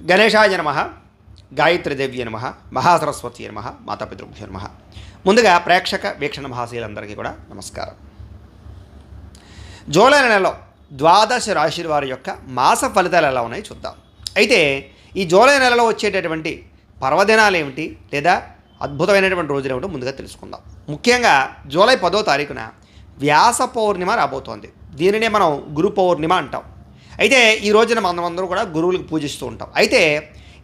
గణేశాయ నమ గాయత్రీదేవి నమ మహాసరస్వతి నమ మాతాపితృభ్యో నమ. ముందుగా ప్రేక్షక వీక్షణ మహాశీలందరికీ కూడా నమస్కారం. జూలై నెలలో ద్వాదశ రాశి వారి యొక్క మాస ఫలితాలు ఎలా ఉన్నాయి చూద్దాం. అయితే ఈ జూలై నెలలో వచ్చేటటువంటి పర్వదినాలు ఏమిటి లేదా అద్భుతమైనటువంటి రోజులు ఏమిటో ముందుగా తెలుసుకుందాం. ముఖ్యంగా జూలై పదో తారీఖున వ్యాస పౌర్ణిమ రాబోతోంది. దీనినే మనం గురు పౌర్ణిమ అంటాం. అయితే ఈ రోజున మనం అందరూ కూడా గురువులకు పూజిస్తూ ఉంటాం. అయితే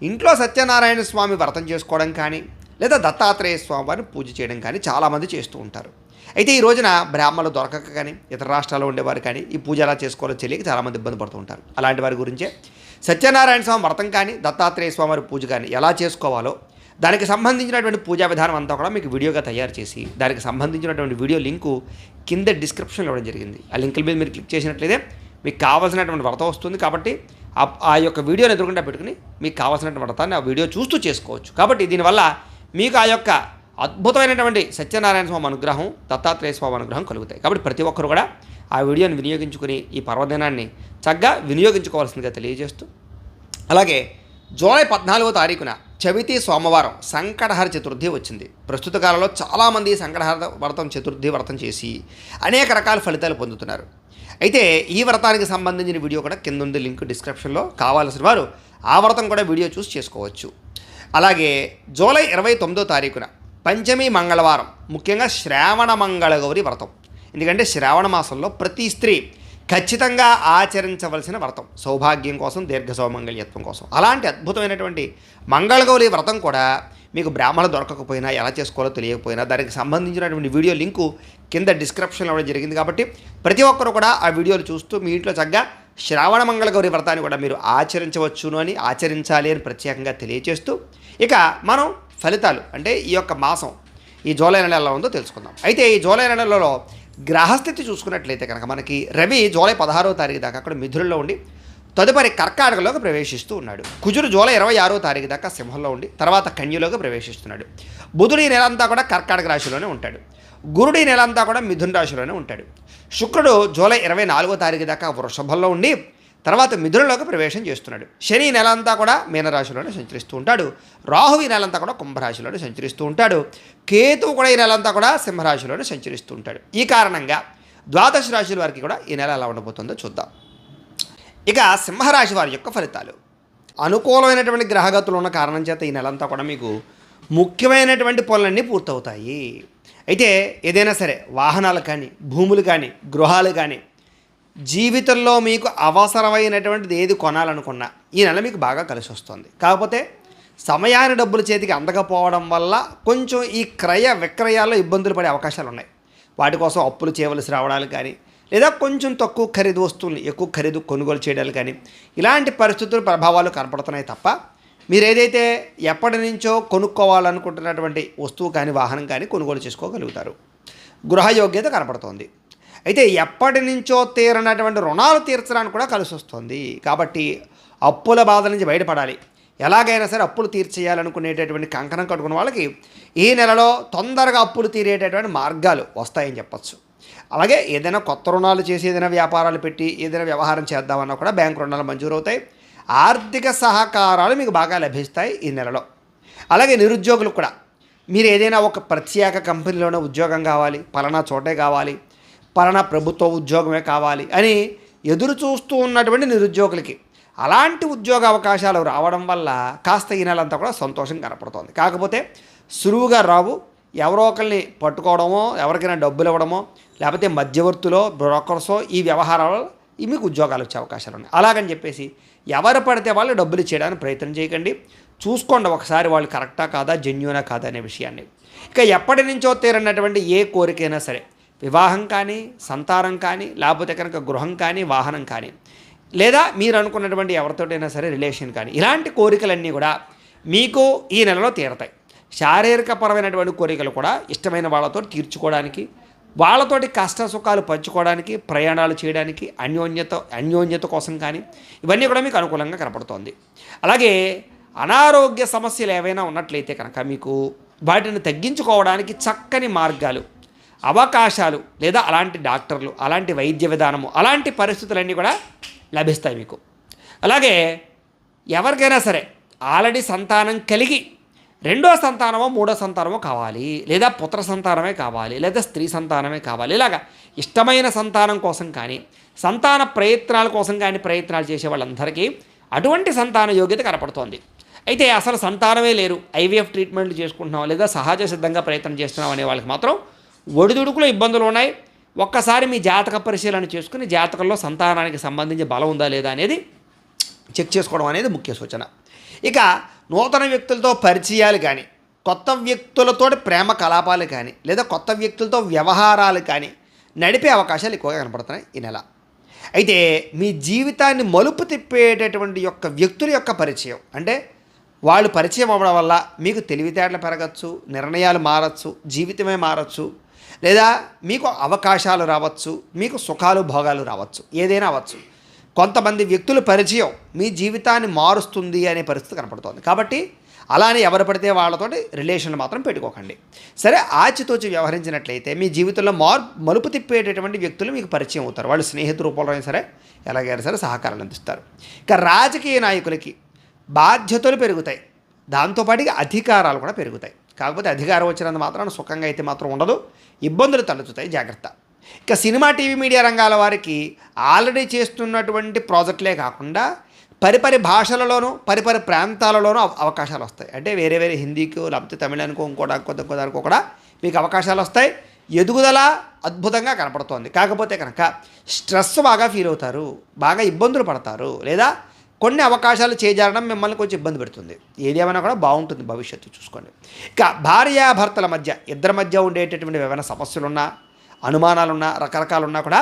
ఇంట్లో సత్యనారాయణ స్వామి వ్రతం చేసుకోవడం కానీ లేదా దత్తాత్రేయ స్వామి వారిని పూజ చేయడం కానీ చాలామంది చేస్తూ ఉంటారు. అయితే ఈ రోజున బ్రాహ్మణులు దొరకక కానీ ఇతర రాష్ట్రాల్లో ఉండేవారు కానీ ఈ పూజ ఎలా చేసుకోవాలో తెలియక చాలామంది ఇబ్బంది పడుతూ ఉంటారు. అలాంటి వారి గురించే. సత్యనారాయణ స్వామి వ్రతం కానీ దత్తాత్రేయ స్వామి వారి పూజ కానీ ఎలా చేసుకోవాలో దానికి సంబంధించినటువంటి పూజా విధానం అంతా కూడా మీకు వీడియోగా తయారు చేసి దానికి సంబంధించినటువంటి వీడియో లింకు కింద డిస్క్రిప్షన్లో ఇవ్వడం జరిగింది. ఆ లింకుల మీద మీరు క్లిక్ చేసినట్లయితే మీకు కావాల్సినటువంటి వ్రతం వస్తుంది కాబట్టి ఆ యొక్క వీడియోని ఎదురుకుండా పెట్టుకుని మీకు కావాల్సినటువంటి వ్రతాన్ని ఆ వీడియో చూస్తూ చేసుకోవచ్చు. కాబట్టి దీనివల్ల మీకు ఆ యొక్క అద్భుతమైనటువంటి సత్యనారాయణ స్వామి అనుగ్రహం దత్తాత్రేయ స్వామి అనుగ్రహం కలుగుతాయి. కాబట్టి ప్రతి ఒక్కరు కూడా ఆ వీడియోని వినియోగించుకుని ఈ పర్వదినాన్ని చక్కగా వినియోగించుకోవాల్సిందిగా తెలియజేస్తూ అలాగే జూలై పద్నాలుగో తారీఖున చవితి సోమవారం సంకటహర చతుర్థి వచ్చింది. ప్రస్తుత కాలంలో చాలామంది సంకటహర వ్రతం చతుర్థి వ్రతం చేసి అనేక రకాల ఫలితాలు పొందుతున్నారు. అయితే ఈ వ్రతానికి సంబంధించిన వీడియో కూడా కింద ఉంది లింక్ డిస్క్రిప్షన్లో. కావాల్సిన వారు ఆ వ్రతం కూడా వీడియో చూసి చేసుకోవచ్చు. అలాగే జూలై ఇరవై తొమ్మిదో తారీఖున పంచమి మంగళవారం ముఖ్యంగా శ్రావణ మంగళగౌరి వ్రతం. ఎందుకంటే శ్రావణ మాసంలో ప్రతి స్త్రీ ఖచ్చితంగా ఆచరించవలసిన వ్రతం. సౌభాగ్యం కోసం దీర్ఘ సౌమంగళ్యత్వం కోసం. అలాంటి అద్భుతమైనటువంటి మంగళగౌరి వ్రతం కూడా మీకు బ్రాహ్మణ దొరకకపోయినా ఎలా చేసుకోవాలో తెలియకపోయినా దానికి సంబంధించినటువంటి వీడియో లింకు కింద డిస్క్రిప్షన్లో ఇవ్వడం జరిగింది కాబట్టి ప్రతి ఒక్కరు కూడా ఆ వీడియోలు చూస్తూ మీ ఇంట్లో చక్కగా శ్రావణ మంగళగౌరి వ్రతాన్ని కూడా మీరు ఆచరించవచ్చును అని ఆచరించాలి అని ప్రత్యేకంగా తెలియజేస్తూ ఇక మనం ఫలితాలు అంటే ఈ యొక్క మాసం ఈ జూలై నెల ఎలా ఉందో తెలుసుకుందాం. అయితే ఈ జూలై నెలలో గ్రహస్థితి చూసుకున్నట్లయితే కనుక మనకి రవి జూలై పదహారవ తారీఖు దాకా అక్కడ మిథునంలో ఉండి తదుపరి కర్కాటకలోకి ప్రవేశిస్తూ ఉన్నాడు. కుజుడు జూలై ఇరవై ఆరో తారీఖు దాకా సింహంలో ఉండి తర్వాత కన్యలోకి ప్రవేశిస్తున్నాడు. బుధుడు ఈ నెల అంతా కూడా కర్కాటక రాశిలోనే ఉంటాడు. గురుడు ఈ నెల అంతా కూడా మిథున రాశిలోనే ఉంటాడు. శుక్రుడు జూలై ఇరవై నాలుగో తారీఖు దాకా వృషభంలో ఉండి తర్వాత మిథునలోకి ప్రవేశం చేస్తున్నాడు. శని నెల అంతా కూడా మీనరాశిలోనే సంచరిస్తూ ఉంటాడు. రాహు ఈ నెలంతా కూడా కుంభరాశిలోనే సంచరిస్తూ ఉంటాడు. కేతువు కూడా ఈ నెలంతా కూడా సింహరాశిలోనే సంచరిస్తూ ఉంటాడు. ఈ కారణంగా ద్వాదశ రాశుల వారికి కూడా ఈ నెల ఎలా ఉండబోతుందో చూద్దాం. ఇక సింహరాశి వారి యొక్క ఫలితాలు. అనుకూలమైనటువంటి గ్రహగతులు ఉన్న కారణం చేత ఈ నెలంతా కూడా మీకు ముఖ్యమైనటువంటి పనులన్నీ పూర్తవుతాయి. అయితే ఏదైనా సరే వాహనాలు కానీ భూములు కానీ గృహాలు కానీ జీవితంలో మీకు అవసరమైనటువంటిది ఏది కొనాలనుకున్నా ఈ నెల మీకు బాగా కలిసి వస్తుంది. కాకపోతే సమయాన్ని డబ్బులు చేతికి అందకపోవడం వల్ల కొంచెం ఈ క్రయ విక్రయాల్లో ఇబ్బందులు పడే అవకాశాలు ఉన్నాయి. వాటి కోసం అప్పులు చేయవలసి రావడాలు కానీ లేదా కొంచెం తక్కువ ఖరీదు వస్తువులు ఎక్కువ ఖరీదు కొనుగోలు చేయడాలు కానీ ఇలాంటి పరిస్థితులు ప్రభావాలు కనపడుతున్నాయి తప్ప మీరు ఏదైతే ఎప్పటి నుంచో కొనుక్కోవాలనుకుంటున్నటువంటి వస్తువు కానీ వాహనం కానీ కొనుగోలు చేసుకోగలుగుతారు. గృహయోగ్యత కనపడుతోంది. అయితే ఎప్పటి నుంచో తీరనటువంటి రుణాలు తీర్చడానికి కూడా కలిసి వస్తుంది కాబట్టి అప్పుల బాధ నుంచి బయటపడాలి. ఎలాగైనా సరే అప్పులు తీర్చేయాలనుకునేటటువంటి కంకణం కట్టుకున్న వాళ్ళకి ఈ నెలలో తొందరగా అప్పులు తీరేటటువంటి మార్గాలు వస్తాయని చెప్పచ్చు. అలాగే ఏదైనా కొత్త రుణాలు చేసి ఏదైనా వ్యాపారాలు పెట్టి ఏదైనా వ్యవహారం చేద్దామన్నా కూడా బ్యాంకు రుణాలు మంజూరు అవుతాయి ఆర్థిక సహకారాలు మీకు బాగా లభిస్తాయి ఈ నెలలో. అలాగే నిరుద్యోగులు కూడా. మీరు ఏదైనా ఒక ప్రత్యేక కంపెనీలోనే ఉద్యోగం కావాలి పలానా చోటే కావాలి పలానా ప్రభుత్వ ఉద్యోగమే కావాలి అని ఎదురు చూస్తూ ఉన్నటువంటి నిరుద్యోగులకి అలాంటి ఉద్యోగ అవకాశాలు రావడం వల్ల కాస్త ఈ నెలంతా కూడా సంతోషం కనపడుతోంది. కాకపోతే సులువుగా రావు ఎవరో ఒకరిని పట్టుకోవడమో ఎవరికైనా డబ్బులు ఇవ్వడమో లేకపోతే మధ్యవర్తులో బ్రోకర్సో ఈ వ్యవహారాలలో ఈ మీకు ఉద్యోగాలు వచ్చే అవకాశాలు ఉన్నాయి. అలాగని చెప్పేసి ఎవరు పడితే వాళ్ళు డబ్బులు చేయడానికి ప్రయత్నం చేయకండి. చూసుకోండి ఒకసారి వాళ్ళు కరెక్టా కాదా జెన్యునా కాదా అనే విషయాన్ని. ఇక ఎప్పటి నుంచో తీరన్నటువంటి ఏ కోరికైనా సరే వివాహం కానీ సంతానం కానీ లేకపోతే కనుక గృహం కానీ వాహనం కానీ లేదా మీరు అనుకున్నటువంటి ఎవరితోటైనా సరే రిలేషన్ కానీ ఇలాంటి కోరికలన్నీ కూడా మీకు ఈ నెలలో తీరతాయి. శారీరకపరమైనటువంటి కోరికలు కూడా ఇష్టమైన వాళ్ళతో తీర్చుకోవడానికి వాళ్ళతోటి కష్ట సుఖాలు పంచుకోవడానికి ప్రయాణాలు చేయడానికి అన్యోన్యత అన్యోన్యత కోసం కానీ ఇవన్నీ కూడా మీకు అనుకూలంగా కనపడుతోంది. అలాగే అనారోగ్య సమస్యలు ఏవైనా ఉన్నట్లయితే కనుక మీకు వాటిని తగ్గించుకోవడానికి చక్కని మార్గాలు అవకాశాలు లేదా అలాంటి డాక్టర్లు అలాంటి వైద్య విధానము అలాంటి పరిస్థితులన్నీ కూడా లభిస్తాయి మీకు. అలాగే ఎవరికైనా సరే ఆల్రెడీ సంతానం కలిగి రెండో సంతానమో మూడో సంతానమో కావాలి. లేదా పుత్ర సంతానమే కావాలి. లేదా స్త్రీ సంతానమే కావాలి. ఇలాగా ఇష్టమైన సంతానం కోసం కానీ సంతాన ప్రయత్నాల కోసం కానీ ప్రయత్నాలు చేసే వాళ్ళందరికీ అటువంటి సంతాన యోగ్యత కనపడుతోంది. అయితే అసలు సంతానమే లేరు. ఐవీఎఫ్ ట్రీట్మెంట్లు చేసుకుంటున్నాం లేదా సహజ సిద్ధంగా ప్రయత్నం చేస్తున్నాం అనే వాళ్ళకి మాత్రం ఒడిదుడుకులో ఇబ్బందులు ఉన్నాయి. ఒక్కసారి మీ జాతక పరిశీలన చేసుకుని జాతకంలో సంతానానికి సంబంధించి బలం ఉందా లేదా అనేది చెక్ చేసుకోవడం అనేది ముఖ్య సూచన. ఇక నూతన వ్యక్తులతో పరిచయాలు కానీ కొత్త వ్యక్తులతో ప్రేమ కలాపాలు కానీ లేదా కొత్త వ్యక్తులతో వ్యవహారాలు కానీ నడిపే అవకాశాలు ఎక్కువగా కనపడుతున్నాయి ఈ నెల. అయితే మీ జీవితాన్ని మలుపు తిప్పేటటువంటి యొక్క వ్యక్తుల యొక్క పరిచయం అంటే వాళ్ళు పరిచయం అవ్వడం వల్ల మీకు తెలివితేటలు పెరగచ్చు నిర్ణయాలు మారచ్చు జీవితమే మారచ్చు లేదా మీకు అవకాశాలు రావచ్చు మీకు సుఖాలు భోగాలు రావచ్చు ఏదైనా అవ్వచ్చు. కొంతమంది వ్యక్తుల పరిచయం మీ జీవితాన్ని మారుస్తుంది అనే పరిస్థితి కనపడుతోంది. కాబట్టి అలానే ఎవరు పడితే వాళ్ళతోటి రిలేషన్లు మాత్రం పెట్టుకోకండి. సరే ఆచితూచి వ్యవహరించినట్లయితే మీ జీవితంలో మార్ మలుపు తిప్పేటటువంటి వ్యక్తులు మీకు పరిచయం అవుతారు. వాళ్ళు స్నేహితు రూపంలో అయినా సరే ఎలాగైనా సరే సహకారాలు అందిస్తారు. ఇక రాజకీయ నాయకులకి బాధ్యతలు పెరుగుతాయి. దాంతోపాటుగా అధికారాలు కూడా పెరుగుతాయి. కాకపోతే అధికారం వచ్చినంత మాత్రాన సుఖంగా అయితే మాత్రం ఉండదు. ఇబ్బందులు తలెత్తుతాయి. జాగ్రత్త. ఇక సినిమా టీవీ మీడియా రంగాల వారికి ఆల్రెడీ చేస్తున్నటువంటి ప్రాజెక్టులే కాకుండా పరిపరి భాషలలోనూ పరిపరి ప్రాంతాలలోనూ అవ- అవకాశాలు వస్తాయి. అంటే వేరే వేరే హిందీకో లేకపోతే తమిళానికో అనుకో ఇంకో ఇంకో దానికో కూడా మీకు అవకాశాలు వస్తాయి. ఎదుగుదల అద్భుతంగా కనపడుతోంది. కాకపోతే కనుక స్ట్రెస్ బాగా ఫీల్ అవుతారు బాగా ఇబ్బందులు పడతారు లేదా కొన్ని అవకాశాలు చేజారడం మిమ్మల్ని కొంచెం ఇబ్బంది పెడుతుంది. ఏదేమైనా కూడా బాగుంటుంది భవిష్యత్తు చూసుకోండి. ఇక భార్యాభర్తల మధ్య ఇద్దరి మధ్య ఉండేటటువంటి ఏమైనా సమస్యలున్నా అనుమానాలున్నా రకరకాలున్నా కూడా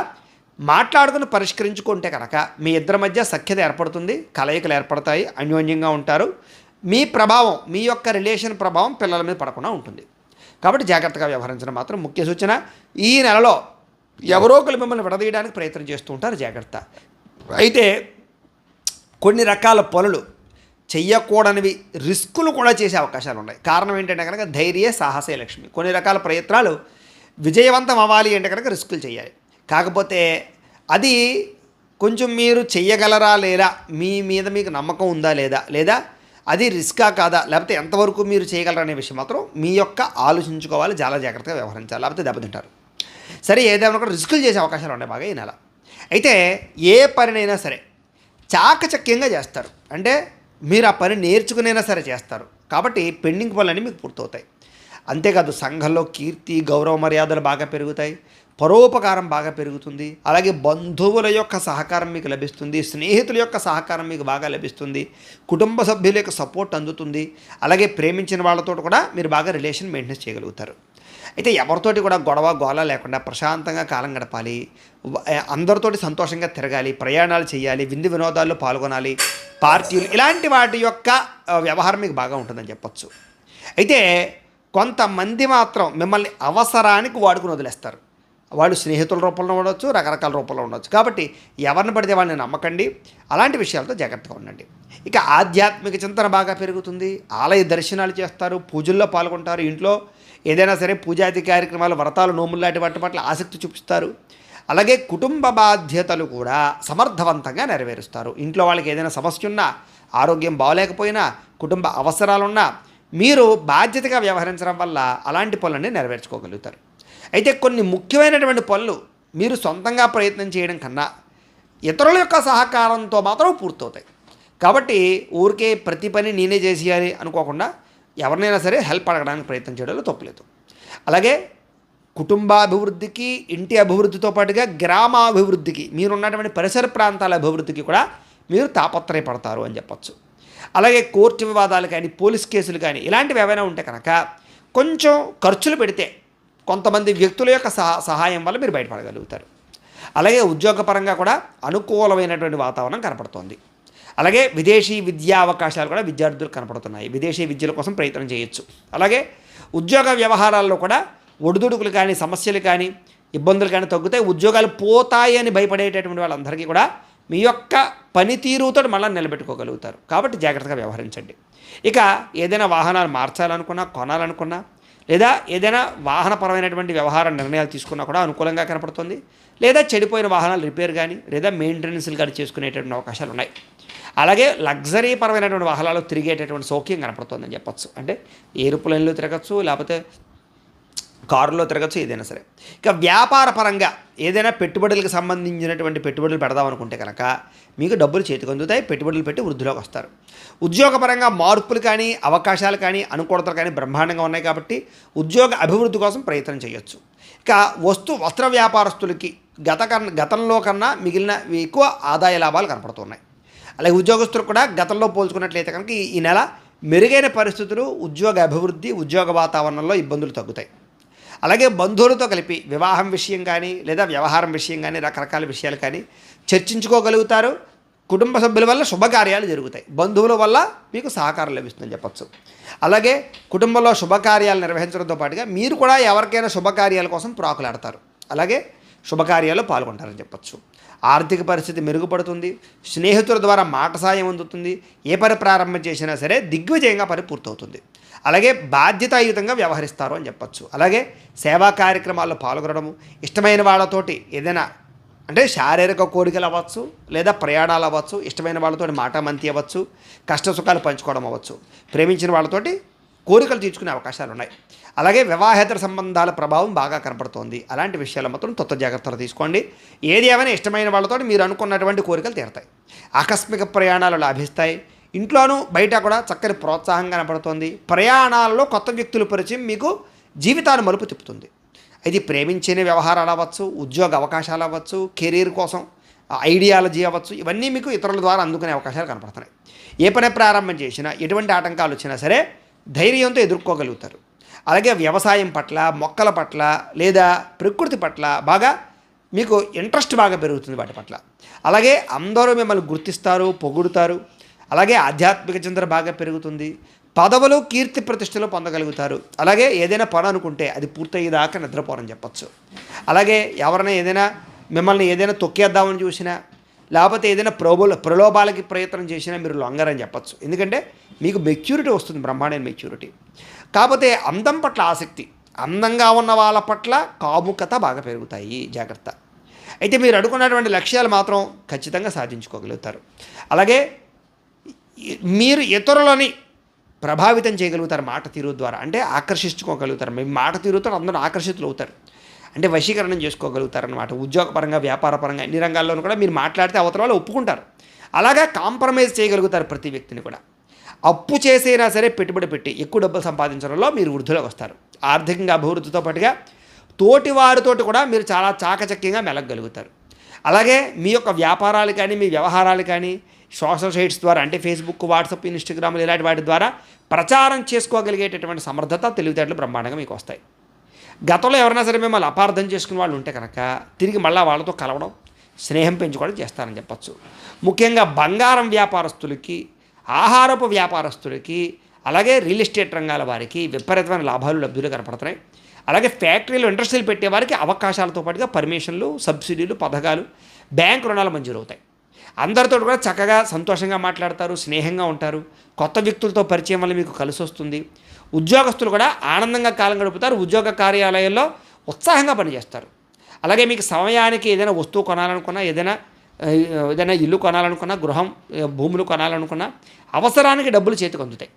మాట్లాడుకుని పరిష్కరించుకుంటే కనుక మీ ఇద్దరి మధ్య సఖ్యత ఏర్పడుతుంది కలయికలు ఏర్పడతాయి అన్యోన్యంగా ఉంటారు. మీ ప్రభావం మీ యొక్క రిలేషన్ ప్రభావం పిల్లల మీద పడకుండా ఉంటుంది. కాబట్టి జాగ్రత్తగా వ్యవహరించడం మాత్రం ముఖ్య సూచన. ఈ నెలలో ఎవరో ఒకరు మిమ్మల్ని విడదీయడానికి ప్రయత్నం చేస్తూ ఉంటారు జాగ్రత్త. అయితే కొన్ని రకాల పనులు చెయ్యకూడనివి రిస్కులు కూడా చేసే అవకాశాలు ఉన్నాయి. కారణం ఏంటంటే కనుక ధైర్య సాహసే లక్ష్మి. కొన్ని రకాల ప్రయత్నాలు విజయవంతం అవ్వాలి అంటే కనుక రిస్కులు చేయాలి. కాకపోతే అది కొంచెం మీరు చెయ్యగలరా లేదా మీ మీద మీకు నమ్మకం ఉందా లేదా లేదా అది రిస్కా కాదా లేకపోతే ఎంతవరకు మీరు చేయగలరా అనే విషయం మాత్రం మీ యొక్క ఆలోచించుకోవాలి చాలా జాగ్రత్తగా వ్యవహరించాలి లేకపోతే దెబ్బతింటారు. సరే ఏదైనా కూడా రిస్కులు చేసే అవకాశాలు ఉన్నాయి బాగా ఈ నెల. అయితే ఏ పనినైనా సరే చాకచక్యంగా చేస్తారు. అంటే మీరు ఆ పని నేర్చుకునైనా సరే చేస్తారు. కాబట్టి పెండింగ్ పనులన్నీ మీకు పూర్తవుతాయి. అంతేకాదు సంఘంలో కీర్తి గౌరవ మర్యాదలు బాగా పెరుగుతాయి. పరోపకారం బాగా పెరుగుతుంది. అలాగే బంధువుల యొక్క సహకారం మీకు లభిస్తుంది. స్నేహితుల యొక్క సహకారం మీకు బాగా లభిస్తుంది. కుటుంబ సభ్యుల యొక్క సపోర్ట్ అందుతుంది. అలాగే ప్రేమించిన వాళ్ళతో కూడా మీరు బాగా రిలేషన్ మెయింటెనెన్స్ చేయగలుగుతారు. అయితే ఎవరితోటి కూడా గొడవ గోళ లేకుండా ప్రశాంతంగా కాలం గడపాలి. అందరితోటి సంతోషంగా తిరగాలి. ప్రయాణాలు చేయాలి. విందు వినోదాల్లో పాల్గొనాలి. పార్టీలు ఇలాంటి వాటి యొక్క వ్యవహారం మీకు బాగా ఉంటుందని చెప్పొచ్చు. అయితే కొంతమంది మాత్రం మిమ్మల్ని అవసరానికి వాడుకుని వదిలేస్తారు. వాళ్ళు స్నేహితుల రూపంలో ఉండొచ్చు రకరకాల రూపంలో ఉండొచ్చు. కాబట్టి ఎవరిని పడితే వాళ్ళని నమ్మకండి. అలాంటి విషయాలతో జాగ్రత్తగా ఉండండి. ఇక ఆధ్యాత్మిక చింతన బాగా పెరుగుతుంది. ఆలయ దర్శనాలు చేస్తారు పూజల్లో పాల్గొంటారు. ఇంట్లో ఏదైనా సరే పూజాది కార్యక్రమాలు వ్రతాలు నోములు లాంటి వాటి పట్ల ఆసక్తి చూపిస్తారు. అలాగే కుటుంబ బాధ్యతలు కూడా సమర్థవంతంగా నెరవేరుస్తారు. ఇంట్లో వాళ్ళకి ఏదైనా సమస్య ఉన్నా ఆరోగ్యం బాగోలేకపోయినా కుటుంబ అవసరాలున్నా మీరు బాధ్యతగా వ్యవహరించడం వల్ల అలాంటి పనులని నెరవేర్చుకోగలుగుతారు. అయితే కొన్ని ముఖ్యమైనటువంటి పనులు మీరు సొంతంగా ప్రయత్నం చేయడం కన్నా ఇతరుల యొక్క సహకారంతో మాత్రం పూర్తవుతాయి. కాబట్టి ఊరికే ప్రతి పని నేనే చేసేయాలి అనుకోకుండా ఎవరినైనా సరే హెల్ప్ అడగడానికి ప్రయత్నం చేయడంలో తప్పులేదు అలాగే కుటుంబాభివృద్ధికి ఇంటి అభివృద్ధితో పాటుగా గ్రామాభివృద్ధికి మీరున్నటువంటి పరిసర ప్రాంతాల అభివృద్ధికి కూడా మీరు తాపత్రయపడతారు అని చెప్పొచ్చు. అలాగే కోర్టు వివాదాలు కానీ పోలీస్ కేసులు కానీ ఇలాంటివి ఏవైనా ఉంటే కనుక కొంచెం ఖర్చులు పెడితే కొంతమంది వ్యక్తుల యొక్క సహా సహాయం వల్ల మీరు బయటపడగలుగుతారు. అలాగే ఉద్యోగపరంగా కూడా అనుకూలమైనటువంటి వాతావరణం కనపడుతోంది. అలాగే విదేశీ విద్యా అవకాశాలు కూడా విద్యార్థులు కనపడుతున్నాయి. విదేశీ విద్యల కోసం ప్రయత్నం చేయొచ్చు. అలాగే ఉద్యోగ వ్యవహారాల్లో కూడా ఒడిదుడుకులు కానీ సమస్యలు కానీ ఇబ్బందులు కానీ తగ్గుతాయి ఉద్యోగాలు పోతాయి అని భయపడేటటువంటి వాళ్ళందరికీ కూడా మీ యొక్క పనితీరుతో మళ్ళీ నిలబెట్టుకోగలుగుతారు. కాబట్టి జాగ్రత్తగా వ్యవహరించండి. ఇక ఏదైనా వాహనాలు మార్చాలనుకున్నా కొనాలనుకున్నా లేదా ఏదైనా వాహనపరమైనటువంటి వ్యవహార నిర్ణయాలు తీసుకున్నా కూడా అనుకూలంగా కనపడుతుంది. లేదా చెడిపోయిన వాహనాలు రిపేర్ కానీ లేదా మెయింటెనెన్స్లు కానీ చేసుకునేటటువంటి అవకాశాలు ఉన్నాయి. అలాగే లగ్జరీ పరమైనటువంటి వాహనాలు తిరిగేటటువంటి సౌఖ్యం కనపడుతుందని చెప్పొచ్చు. అంటే ఏరోప్లేన్లో తిరగచ్చు లేకపోతే కారులో తిరగచ్చు ఏదైనా సరే. ఇక వ్యాపార పరంగా ఏదైనా పెట్టుబడులకు సంబంధించినటువంటి పెట్టుబడులు పెడదాం అనుకుంటే కనుక మీకు డబ్బులు చేతికి అందుతాయి పెట్టుబడులు పెట్టి వృద్ధిలోకి వస్తారు. ఉద్యోగపరంగా మార్పులు కానీ అవకాశాలు కానీ అనుకూలతలు కానీ బ్రహ్మాండంగా ఉన్నాయి కాబట్టి ఉద్యోగ అభివృద్ధి కోసం ప్రయత్నం చేయొచ్చు. ఇక వస్తు వస్త్ర వ్యాపారస్తులకి గత కన్నా గతంలో కన్నా మిగిలిన ఎక్కువ ఆదాయ లాభాలు కనపడుతున్నాయి. అలాగే ఉద్యోగస్తులు కూడా గతంలో పోల్చుకున్నట్లయితే కనుక ఈ- ఈ నెల మెరుగైన పరిస్థితులు ఉద్యోగ అభివృద్ధి ఉద్యోగ వాతావరణంలో ఇబ్బందులు తగ్గుతాయి. అలాగే బంధువులతో కలిపి వివాహం విషయం కానీ లేదా వ్యవహారం విషయం కానీ రకరకాల విషయాలు కానీ చర్చించుకోగలుగుతారు. కుటుంబ సభ్యుల వల్ల శుభకార్యాలు జరుగుతాయి. బంధువుల వల్ల మీకు సహకారం లభిస్తుందని చెప్పచ్చు. అలాగే కుటుంబంలో శుభకార్యాలు నిర్వహించడంతో పాటుగా మీరు కూడా ఎవరికైనా శుభకార్యాల కోసం ప్రాకులాడతారు. అలాగే శుభకార్యాల్లో పాల్గొంటారని చెప్పచ్చు. ఆర్థిక పరిస్థితి మెరుగుపడుతుంది. స్నేహితుల ద్వారా మాట సాయం అందుతుంది. ఏ పని ప్రారంభం చేసినా సరే దిగ్విజయంగా పని పూర్తవుతుంది. అలాగే బాధ్యతాయుతంగా వ్యవహరిస్తారు అని చెప్పచ్చు. అలాగే సేవా కార్యక్రమాల్లో పాల్గొనడము ఇష్టమైన వాళ్ళతోటి ఏదైనా అంటే శారీరక కోరికలు అవ్వచ్చు లేదా ప్రయాణాలు అవ్వచ్చు ఇష్టమైన వాళ్ళతోటి మాట మంతి అవ్వచ్చు కష్ట సుఖాలు పంచుకోవడం అవ్వచ్చు. ప్రేమించిన వాళ్ళతోటి కోరికలు తీర్చుకునే అవకాశాలు ఉన్నాయి. అలాగే వివాహేతర సంబంధాల ప్రభావం బాగా కనపడుతోంది. అలాంటి విషయాలు మాత్రం తొత్త జాగ్రత్తలు తీసుకోండి. ఏది ఏమైనా ఇష్టమైన వాళ్ళతో మీరు అనుకున్నటువంటి కోరికలు తీరతాయి. ఆకస్మిక ప్రయాణాలు లాభిస్తాయి. ఇంట్లోనూ బయట కూడా చక్కని ప్రోత్సాహం కనపడుతోంది. ప్రయాణాలలో కొత్త వ్యక్తుల పరిచయం మీకు జీవితాన్ని మలుపు తిప్పుతుంది. ఇది ప్రేమించిన వ్యవహారాలు అవ్వచ్చు ఉద్యోగ అవకాశాలు అవ్వచ్చు కెరీర్ కోసం ఐడియాలజీ అవ్వచ్చు ఇవన్నీ మీకు ఇతరుల ద్వారా అందుకునే అవకాశాలు కనపడుతున్నాయి. ఏ పని ప్రారంభం చేసినా ఎటువంటి ఆటంకాలు వచ్చినా సరే ధైర్యంతో ఎదుర్కోగలుగుతారు. అలాగే వ్యవసాయం పట్ల మొక్కల పట్ల లేదా ప్రకృతి పట్ల బాగా మీకు ఇంట్రెస్ట్ బాగా పెరుగుతుంది వాటి పట్ల. అలాగే అందరూ మిమ్మల్ని గుర్తిస్తారు పొగుడుతారు. అలాగే ఆధ్యాత్మిక చింతన బాగా పెరుగుతుంది. పదవులు కీర్తి ప్రతిష్టలు పొందగలుగుతారు. అలాగే ఏదైనా పని అనుకుంటే అది పూర్తయ్యేదాకా నిద్రపోరని చెప్పచ్చు. అలాగే ఎవరైనా ఏదైనా మిమ్మల్ని ఏదైనా తొక్కేద్దామని చూసినా లేకపోతే ఏదైనా ప్రోబోల ప్రలోభాలకి ప్రయత్నం చేసినా మీరు లొంగరని చెప్పొచ్చు. ఎందుకంటే మీకు మెచ్యూరిటీ వస్తుంది బ్రహ్మాండమైన మెచ్యూరిటీ. కాకపోతే అందం పట్ల ఆసక్తి అందంగా ఉన్న వాళ్ళ పట్ల కాముకత బాగా పెరుగుతాయి. జాగ్రత్త. అయితే మీరు అడుగుకున్నటువంటి లక్ష్యాలు మాత్రం ఖచ్చితంగా సాధించుకోగలుగుతారు. అలాగే మీరు ఇతరులని ప్రభావితం చేయగలుగుతారు మాట తీరు ద్వారా. అంటే ఆకర్షించుకోగలుగుతారు. మీ మాట తీరుతో అందరూ ఆకర్షితులు అవుతారు. అంటే వశీకరణం చేసుకోగలుగుతారనమాట ఉద్యోగపరంగా వ్యాపారపరంగా అన్ని రంగాల్లోనూ కూడా మీరు మాట్లాడితే అవతల వాళ్ళు ఒప్పుకుంటారు. అలాగా కాంప్రమైజ్ చేయగలుగుతారు ప్రతి వ్యక్తిని కూడా. అప్పు చేసైనా సరే పెట్టుబడి పెట్టి ఎక్కువ డబ్బులు సంపాదించడంలో మీరు వృద్ధిలోకి వస్తారు. ఆర్థికంగా అభివృద్ధితో పాటుగా తోటి వారితోటి కూడా మీరు చాలా చాకచక్యంగా మెలగలుగుతారు అలాగే మీ యొక్క వ్యాపారాలు కానీ మీ వ్యవహారాలు కానీ సోషల్ సైట్స్ ద్వారా అంటే ఫేస్బుక్ వాట్సాప్ ఇన్స్టాగ్రామ్ ఇలాంటి వాటి ద్వారా ప్రచారం చేసుకోగలిగేటటువంటి సమర్థత తెలివితేటలు బ్రహ్మాండంగా మీకు వస్తాయి. గతంలో ఎవరైనా సరే మిమ్మల్ని అపార్థం చేసుకునే వాళ్ళు ఉంటే కనుక తిరిగి మళ్ళీ వాళ్ళతో కలవడం స్నేహం పెంచుకోవడం చేస్తారని చెప్పచ్చు. ముఖ్యంగా బంగారం వ్యాపారస్తులకి ఆహారపు వ్యాపారస్తులకి అలాగే రియల్ ఎస్టేట్ రంగాల వారికి విపరీతమైన లాభాలు లబ్ధులు కనపడుతున్నాయి. అలాగే ఫ్యాక్టరీలు ఇండస్ట్రీలు పెట్టే వారికి అవకాశాలతో పాటుగా పర్మిషన్లు సబ్సిడీలు పథకాలు బ్యాంక్ రుణాలు మంజూరవుతాయి. అందరితో కూడా చక్కగా సంతోషంగా మాట్లాడతారు స్నేహంగా ఉంటారు. కొత్త వ్యక్తులతో పరిచయం వల్ల మీకు కలిసి వస్తుంది ఉద్యోగస్తులు కూడా ఆనందంగా కాలం గడుపుతారు. ఉద్యోగ కార్యాలయాల్లో ఉత్సాహంగా పనిచేస్తారు. అలాగే మీకు సమయానికి ఏదైనా వస్తువు కొనాలనుకున్నా ఏదైనా ఏదైనా ఇల్లు కొనాలనుకున్నా గృహం భూములు కొనాలనుకున్నా అవసరానికి డబ్బులు చేతికి అందుతాయి.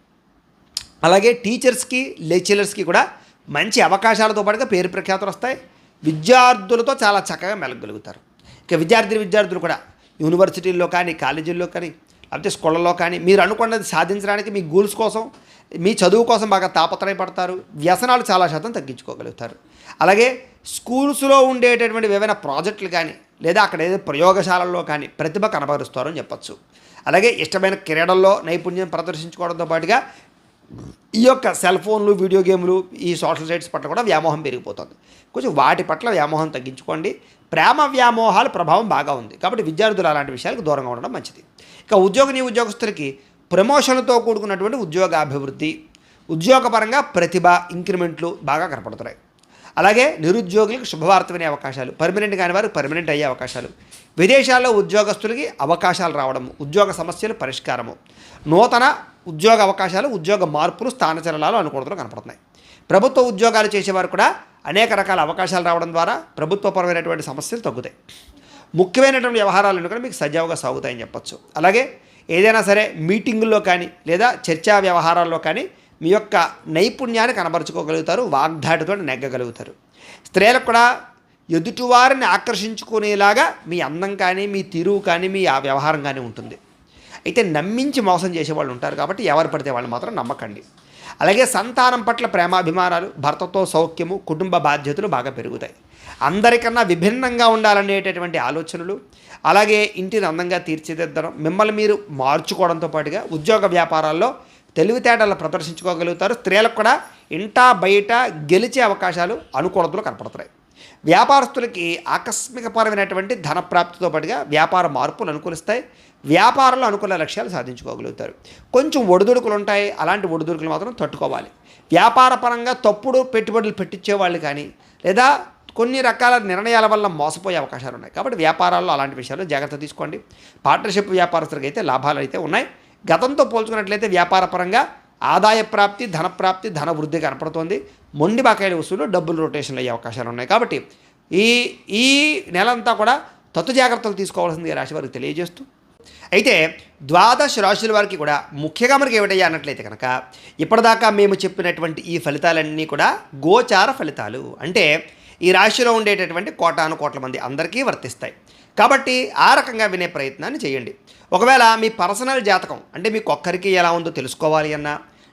అలాగే టీచర్స్కి లెక్చరర్స్కి కూడా మంచి అవకాశాలతో పాటుగా పేరు ప్రఖ్యాతులు వస్తాయి. విద్యార్థులతో చాలా చక్కగా మెలగలుగుతారు. ఇక విద్యార్థి విద్యార్థులు కూడా యూనివర్సిటీల్లో కానీ కాలేజీల్లో కానీ లేకపోతే స్కూళ్ళలో కానీ మీరు అనుకున్నది సాధించడానికి మీ గోల్స్ కోసం మీ చదువు కోసం బాగా తాపత్రయపడతారు. వ్యసనాలు చాలా శాతం తగ్గించుకోగలుగుతారు. అలాగే స్కూల్స్లో ఉండేటటువంటి ఏవైనా ప్రాజెక్టులు కానీ లేదా అక్కడ ఏదైనా ప్రయోగశాలల్లో కానీ ప్రతిభ కనబరుస్తారని చెప్పచ్చు. అలాగే ఇష్టమైన క్రీడల్లో నైపుణ్యం ప్రదర్శించుకోవడంతో పాటుగా ఈ యొక్క సెల్ ఫోన్లు వీడియో గేమ్లు ఈ సోషల్ సైట్స్ పట్ల కూడా వ్యామోహం పెరిగిపోతుంది. కొంచెం వాటి పట్ల వ్యామోహం తగ్గించుకోండి. ప్రేమ వ్యామోహాల ప్రభావం బాగా ఉంది. కాబట్టి విద్యార్థులు అలాంటి విషయాలకు దూరంగా ఉండడం మంచిది. ఇక ఉద్యోగిని ఉద్యోగస్తులకి ప్రమోషన్లతో కూడుకున్నటువంటి ఉద్యోగాభివృద్ధి ఉద్యోగపరంగా ప్రతిభ ఇంక్రిమెంట్లు బాగా కనపడుతున్నాయి. అలాగే నిరుద్యోగులకు శుభవార్త వినే అవకాశాలు పర్మనెంట్ కాని వారు పర్మనెంట్ అయ్యే అవకాశాలు. విదేశాల్లో ఉద్యోగస్తులకి అవకాశాలు రావడము ఉద్యోగ సమస్యలు పరిష్కారము. నూతన ఉద్యోగ అవకాశాలు ఉద్యోగ మార్పులు స్థానచలనాలు అనుకూలతలు కనపడుతున్నాయి. ప్రభుత్వ ఉద్యోగాలు చేసేవారు కూడా అనేక రకాల అవకాశాలు రావడం ద్వారా ప్రభుత్వపరమైనటువంటి సమస్యలు తగ్గుతాయి. ముఖ్యమైనటువంటి వ్యవహారాలను కూడా మీకు సజావుగా సాగుతాయని చెప్పచ్చు. అలాగే ఏదైనా సరే మీటింగుల్లో కానీ లేదా చర్చా వ్యవహారాల్లో కానీ మీ యొక్క నైపుణ్యాన్ని కనబరుచుకోగలుగుతారు వాగ్దాటితో నెగ్గగలుగుతారు. స్త్రీలకు కూడా ఎదుటివారిని ఆకర్షించుకునేలాగా మీ అందం కానీ మీ తీరువు కానీ మీ ఆ వ్యవహారం కానీ ఉంటుంది. అయితే నమ్మించి మోసం చేసేవాళ్ళు ఉంటారు కాబట్టి ఎవరు పడితే వాళ్ళు మాత్రం నమ్మకండి. అలాగే సంతానం పట్ల ప్రేమాభిమానాలు భర్తతో సౌఖ్యము కుటుంబ బాధ్యతలు బాగా పెరుగుతాయి. అందరికన్నా విభిన్నంగా ఉండాలనేటటువంటి ఆలోచనలు అలాగే ఇంటిని అందంగా తీర్చిదిద్దడం మిమ్మల్ని మీరు మార్చుకోవడంతో పాటుగా ఉద్యోగ వ్యాపారాల్లో తెలివితేటలు ప్రదర్శించుకోగలుగుతారు. స్త్రీలకు కూడా ఇంటా బయట గెలిచే అవకాశాలు అనుకూలతలు కనపడుతున్నాయి. వ్యాపారస్తులకి ఆకస్మికపరమైనటువంటి ధన ప్రాప్తితో పాటుగా వ్యాపార మార్పులు అనుకూలిస్తాయి. వ్యాపారంలో అనుకూల లక్ష్యాలు సాధించుకోగలుగుతారు. కొంచెం ఒడిదుడుకులు ఉంటాయి. అలాంటి ఒడిదుడుకులు మాత్రం తట్టుకోవాలి. వ్యాపార పరంగా తప్పుడు పెట్టుబడులు పెట్టించేవాళ్ళు కానీ లేదా కొన్ని రకాల నిర్ణయాల వల్ల మోసపోయే అవకాశాలు ఉన్నాయి. కాబట్టి వ్యాపారాల్లో అలాంటి విషయాలు జాగ్రత్త తీసుకోండి. పార్ట్నర్షిప్ వ్యాపారస్తులకు అయితే లాభాలు అయితే ఉన్నాయి. గతంతో పోల్చుకున్నట్లయితే వ్యాపార పరంగా ఆదాయ ప్రాప్తి ధన ప్రాప్తి ధన వృద్ధి కనపడుతోంది. మొండి బకాయిల వసూలు డబ్బులు రొటేషన్లు అయ్యే అవకాశాలు ఉన్నాయి. కాబట్టి ఈ ఈ నెలంతా కూడా తత్తు జాగ్రత్తలు తీసుకోవాల్సింది ఈ రాశి వారికి తెలియజేస్తూ అయితే ద్వాదశ రాశుల వారికి కూడా ముఖ్యంగా మనకి ఏమిటయ్యా అన్నట్లయితే కనుక ఇప్పటిదాకా మేము చెప్పినటువంటి ఈ ఫలితాలన్నీ కూడా గోచార ఫలితాలు. అంటే ఈ రాశిలో ఉండేటటువంటి కోటాను కోట్ల మంది అందరికీ వర్తిస్తాయి. కాబట్టి ఆ రకంగా వినే ప్రయత్నాన్ని చేయండి. ఒకవేళ మీ పర్సనల్ జాతకం అంటే మీకు ఒక్కరికి ఎలా ఉందో తెలుసుకోవాలి అన్నా